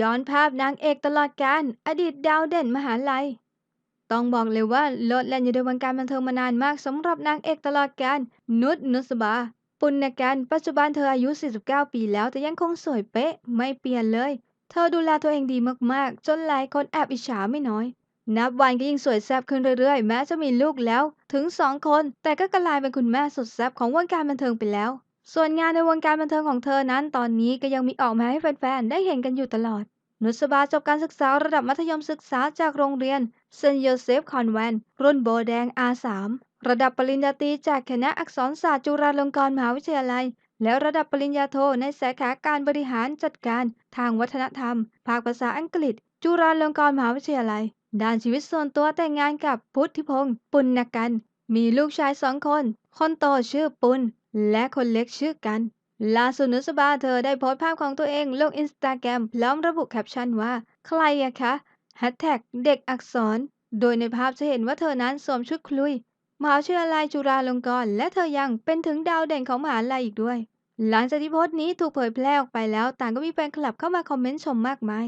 ย้อนภาพนางเอกตลอดกาลอดีตดาวเด่นมหาลัย ต้องบอกเลยว่าโลดแล่นอยู่ในวงการบันเทิงมานานมากสำหรับนางเอกตลอดกาลนุชนุสบา ปุณณกันปัจจุบันเธออายุ 49 ปีแล้วแต่ยังคงสวยเป๊ะ ไม่เปลี่ยนเลย เธอดูแลตัวเองดีมากๆ จนหลายคนแอบอิจฉาไม่น้อย นับวันก็ยิ่งสวยแซ่บขึ้นเรื่อยๆ แม้จะมีลูกแล้ว ถึง2คน แต่ก็กลายเป็นคุณแม่สุดแซ่บของวงการบันเทิงไปแล้ว ส่วนงานในวงการบันเทิงของเธอนั้นตอนนี้ก็ยังมีออกมาให้แฟนๆ ได้เห็นกันอยู่ตลอด นุสบาจบการศึกษาระดับมัธยมศึกษาจากโรงเรียนเซนต์โยเซฟคอนแวนรุ่นโบแดง R3 ระดับปริญญาตรีจากคณะอักษรศาสตร์จุฬาลงกรณ์มหาวิทยาลัย แล้วระดับปริญญาโทในสาขาการบริหารจัดการ ทางวัฒนธรรม ภาคภาษาอังกฤษ จุฬาลงกรณ์มหาวิทยาลัย ด้านชีวิตส่วนตัวแต่งงานกับพุทธิพงศ์ปุณณกัน มีลูกชายสองคน คนโตชื่อปุณ และคนเล็กชื่อกันล่าสุดนุสบาเธอได้โพสต์ภาพของตัวเองลงอินสตาแกรมพร้อมระบุแคปชั่นว่า ใครอะคะแฮชแท็กเด็กอักษร โดยในภาพจะเห็นว่าเธอนั้นสวมชุดคลุยมหาวิทยาลัยจุฬาลงกรณ์และเธอยังเป็นถึงดาวเด่นของมหาลัยอีกด้วย หลังจากที่โพสต์นี้ถูกเผยแพร่ออกไปแล้ว ต่างก็มีแฟนคลับเข้ามาคอมเมนต์ชมมากมาย